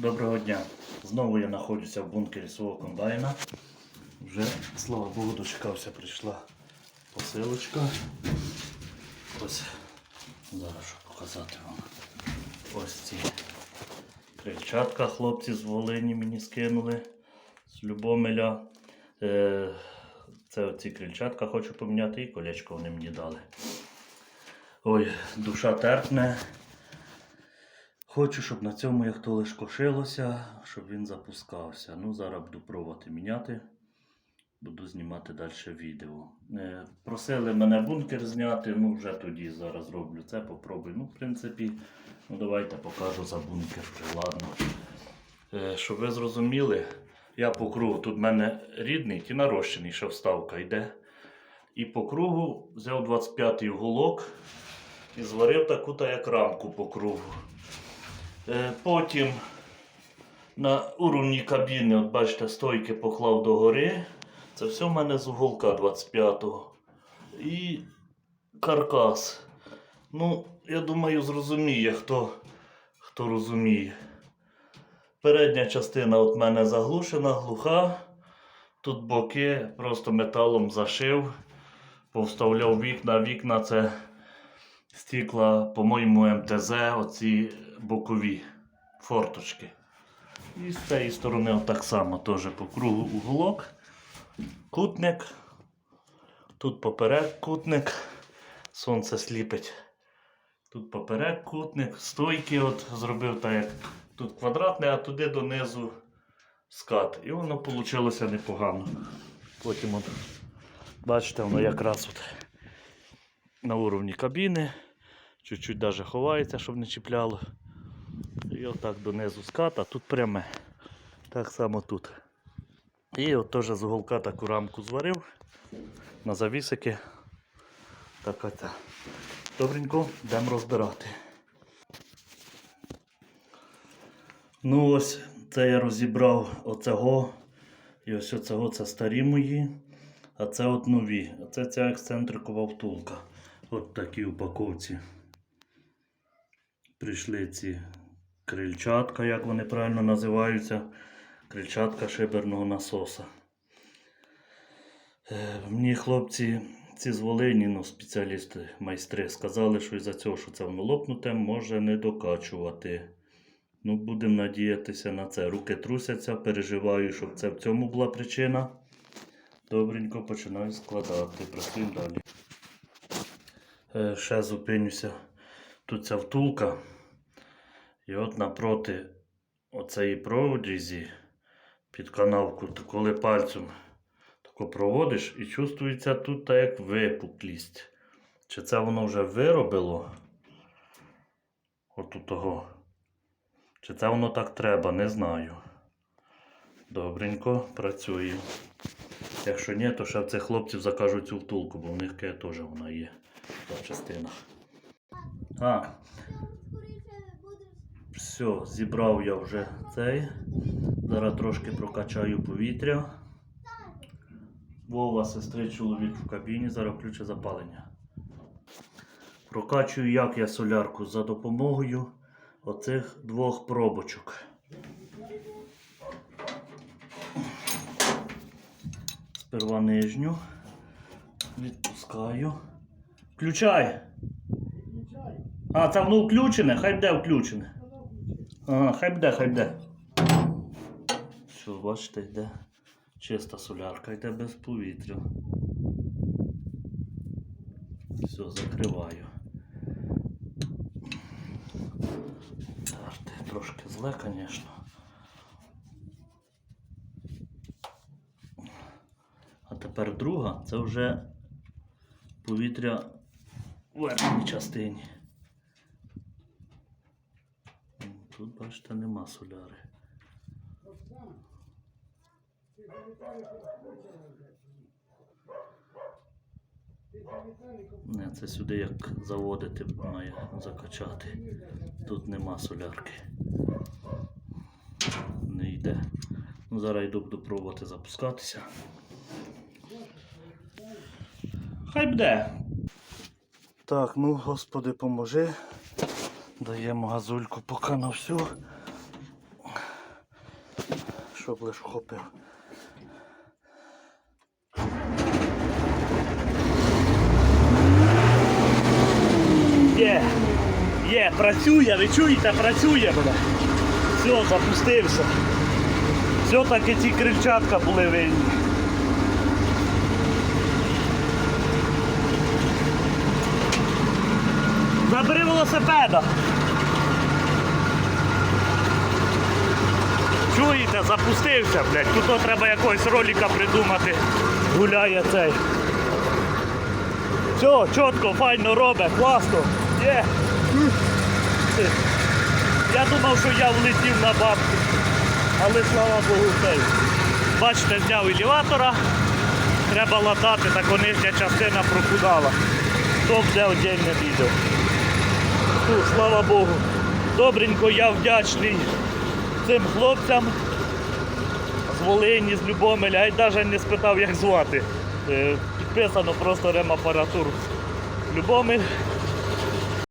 Доброго дня. Знову я знаходжуся в бункері свого комбайна. Вже, слава Богу, дочекався, прийшла посилочка. Ось зараз щоб показати вам. Ось ці крильчатка хлопці з Волині мені скинули з Любомеля. Е, це оці крильчатка хочу поміняти і колечко вони мені дали. Ой, душа терпне. Хочу, щоб на цьому як то лиш кошилося, щоб він запускався. Ну, зараз буду пробувати міняти. Буду знімати далі відео. Е, просили мене бункер зняти, ну вже тоді зараз роблю це, попробую. Ну, в принципі, ну давайте покажу за бункер ладно. Е, щоб ви зрозуміли, я по кругу, тут в мене рідний ті нарощений, ще вставка йде. І по кругу взяв 25-й уголок і зварив таку та як рамку по кругу. Е, Потім на уровні кабіни, от бачите, стойки поклав догори. Це все в мене з уголка 25-го. І каркас. Ну, я думаю, зрозуміє, хто, хто розуміє. Передня частина от мене заглушена, глуха. Тут боки просто металом зашив, повставляв вікна. Вікна це стікла, по-моєму, МТЗ, оці бокові форточки. І з цієї сторони отак само теж по кругу уголок, кутник. Тут поперек кутник, сонце сліпить. Тут поперек кутник, стойки от зробив так, як тут квадратний, а туди донизу скат. І воно вийшло непогано. Потім от, бачите, воно якраз от на уровні кабіни. Чуть-чуть даже ховається, щоб не чіпляло. І отак донизу скат, а тут пряме. Так само тут. І от теж з уголка таку рамку зварив на завісики. Так оце. Добренько, йдемо розбирати. Ну ось це я розібрав оцього. І ось оцього це старі мої. А це от нові. А це ця ексцентрикова втулка. От такі упаковці. Прийшли ці крильчатка, як вони правильно називаються. Крильчатка шиберного насоса. Е, Мені хлопці, ці з Волині, ну, спеціалісти, майстри, сказали, що із-за цього, що це воно лопнуте, може не докачувати. Ну, будемо надіятися на це. Руки трусяться, переживаю, щоб це в цьому була причина. Добренько починаю складати. Працюємо далі. Е, Ще зупинюся. Тут ця втулка. І от напроти оцеї прорізі під канавку, то коли пальцем тако проводиш і чувствується тут так як випуклість. Чи це воно вже виробило? От у того. Чи це воно так треба, не знаю. Добренько, працює. Якщо ні, то ще в цих хлопців закажуть цю втулку, бо в них теж вона є в частинах. А, все, зібрав я вже цей. Зараз трошки прокачаю повітря. Вова, сестри, чоловік в кабіні, зараз включу запалення. Прокачую як я солярку за допомогою оцих двох пробочок. Сперва нижню. Відпускаю. Включай! А, це воно включене? Хай буде включене. Ага, хай буде, хай буде. Все, бачите, йде чиста солярка, йде без повітря. Все, закриваю. Тарти трошки зле, звісно. А тепер друга, це вже повітря верхній частині. Тут, бачите, нема соляри. Не, це сюди як заводити має закачати. Тут нема солярки. Не йде. Ну, зараз йду буду пробувати запускатися. Хай буде. Так, ну, господи, поможи. Даємо газульку поки на всю. щоб лиш хопив. Є, є, працює, ви чуєте, працює мене. Все, запустився. Все-таки ці крильчатка були винні. Забери велосипеда. Чуєте, запустився, блядь. Тут треба якогось ролика придумати. Гуляє цей. Все, чітко, файно робить, класно. Є. Я думав, що я влетів на бабку. Але слава Богу, цей. Бачите, зняв елеватора. Треба латати, так нижня частина прокудала. То буде отдельне відео. Фу, слава Богу. Добренько я вдячний цим хлопцям з Волині, з Любомеля. Я навіть не спитав, як звати. Е, Підписано просто ремапаратур Любомель.